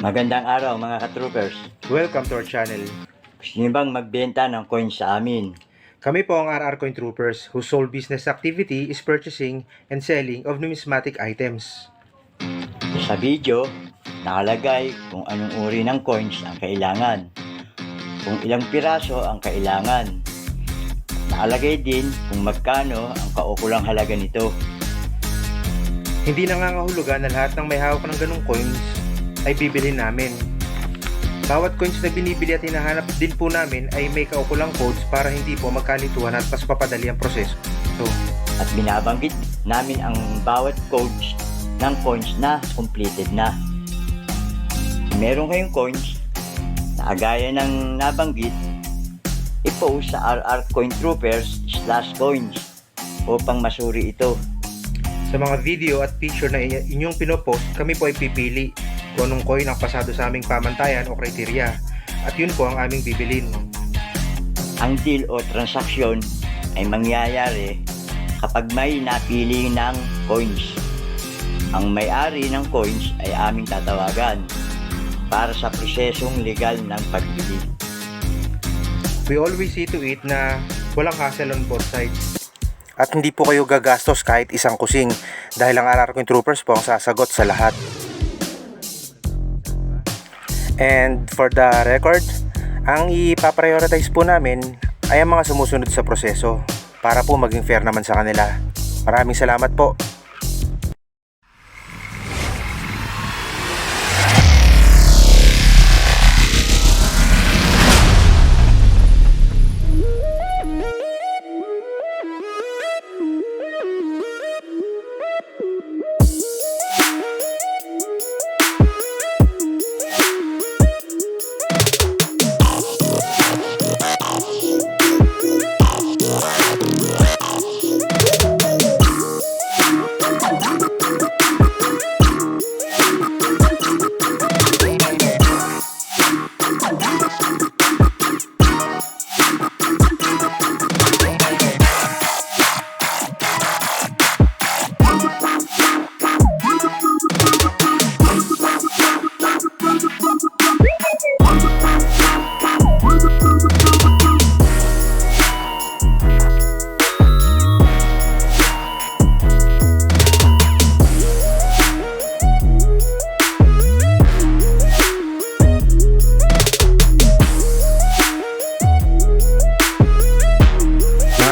Magandang araw mga ka-troopers. Welcome to our channel. Gusto niyo bang magbenta ng coins sa amin? Kami po ang RR Coin Troopers whose sole business activity is purchasing and selling of numismatic items. Sa video, nakalagay kung anong uri ng coins ang kailangan. Kung ilang piraso ang kailangan. Nakalagay din kung magkano ang kaukulang halaga nito. Hindi nangangahulugan na lahat ng may hawak ng ganong coins ay bibilhin namin. Bawat coins na binibili at hinahanap din po namin ay may kaukulang codes para hindi po magkalituhan at mas papadali ang proseso. So, At binabanggit namin ang bawat codes ng coins na completed na. Meron kayong coins na agaya ng nabanggit, i-post sa RR Coin Troopers slash coins upang masuri ito. sa mga video at picture na inyo- inyong pinopost, kami po ay pipili kung anong coin ang pasado sa aming pamantayan o kriteriya. At yun po ang aming bibilin. Ang deal o transaksyon ay mangyayari kapag may napili ng coins. Ang may-ari ng coins ay aming tatawagan para sa prosesong legal ng pagbili. We always see to it na walang hassle on both sides. At hindi po kayo gagastos kahit isang kusing dahil ang RR Coin Troopers po ang sasagot sa lahat. And for the record, ang ipaprioritize po namin ay ang mga sumusunod sa proseso para po maging fair naman sa kanila. Maraming salamat po.